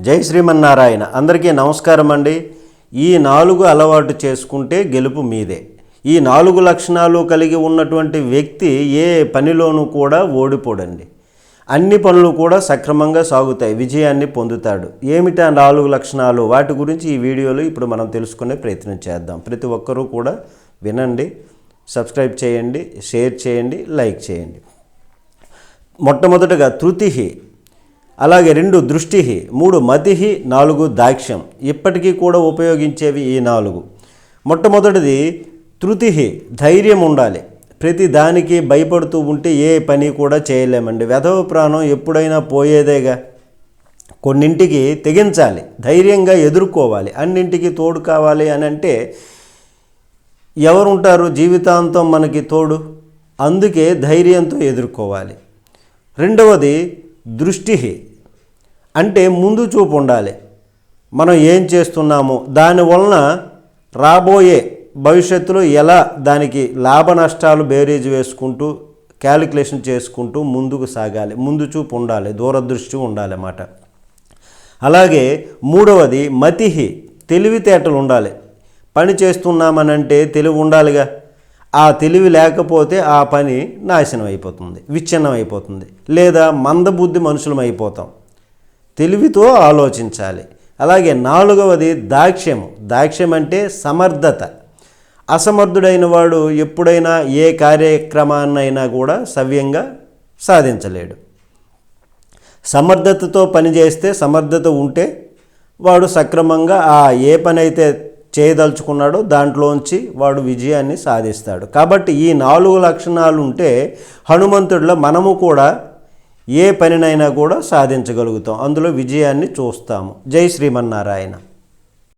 జై శ్రీమన్నారాయణ. అందరికీ నమస్కారం అండి. ఈ నాలుగు అలవాటు చేసుకుంటే గెలుపు మీదే. ఈ నాలుగు లక్షణాలు కలిగి ఉన్నటువంటి వ్యక్తి ఏ పనిలోనూ కూడా ఓడిపోడండి. అన్ని పనులు కూడా సక్రమంగా సాగుతాయి. విజయాన్ని పొందుతాడు. ఏమిటా నాలుగు లక్షణాలు? వాటి గురించి ఈ వీడియోలో ఇప్పుడు మనం తెలుసుకునే ప్రయత్నం చేద్దాం. ప్రతి ఒక్కరూ కూడా వినండి సబ్స్క్రైబ్ చేయండి షేర్ చేయండి లైక్ చేయండి. మొట్టమొదటగా తృతిహి. అలాగే రెండు దృష్టి మూడు మతిహి నాలుగు దాక్ష్యం. ఇప్పటికీ కూడా ఉపయోగించేవి ఈ నాలుగు. మొట్టమొదటిది తృతిహి ధైర్యం ఉండాలి. ప్రతి దానికి భయపడుతూ ఉంటే ఏ పని కూడా చేయలేమండి. వెధవ ప్రాణం ఎప్పుడైనా పోయేదేగా? కొన్నింటికి తెగించాలి ధైర్యంగా ఎదుర్కోవాలి. అన్నింటికి తోడు కావాలి అని అంటే ఎవరుంటారు? జీవితాంతం మనకి తోడు. అందుకే ధైర్యంతో ఎదుర్కోవాలి. రెండవది దృష్టి అంటే ముందు చూపు ఉండాలి. మనం ఏం చేస్తున్నామో దాని వలన రాబోయే భవిష్యత్తులో ఎలా దానికి లాభ నష్టాలు బేరీజ్ వేసుకుంటూ క్యాలిక్యులేషన్ చేసుకుంటూ ముందుకు సాగాలి. ముందు చూపు ఉండాలి దూరదృష్టి ఉండాలి అన్నమాట. అలాగే మూడవది మతిహి తెలివితేటలు ఉండాలి. పని చేస్తున్నామనంటే తెలివి ఉండాలిగా. ఆ తెలివి లేకపోతే ఆ పని నాశనం అయిపోతుంది విచ్ఛిన్నం అయిపోతుంది. లేదా మందబుద్ధి మనుషులం అయిపోతాం. తెలివితో ఆలోచించాలి. అలాగే నాలుగవది దాక్ష్యము. దాక్ష్యం అంటే సమర్థత. అసమర్థుడైన వాడు ఎప్పుడైనా ఏ కార్యక్రమాన్నైనా కూడా సవ్యంగా సాధించలేడు. సమర్థతతో పనిచేస్తే సమర్థత ఉంటే వాడు సక్రమంగా ఆ ఏ పని అయితే చేయదలుచుకున్నాడో దాంట్లోంచి వాడు విజయాన్ని సాధిస్తాడు. కాబట్టి ఈ నాలుగు లక్షణాలు ఉంటే హనుమంతుడిలో మనము కూడా ఏ పనినైనా కూడా సాధించగలుగుతాం. అందులో విజయాన్ని చూస్తాము. జై శ్రీమన్నారాయణ.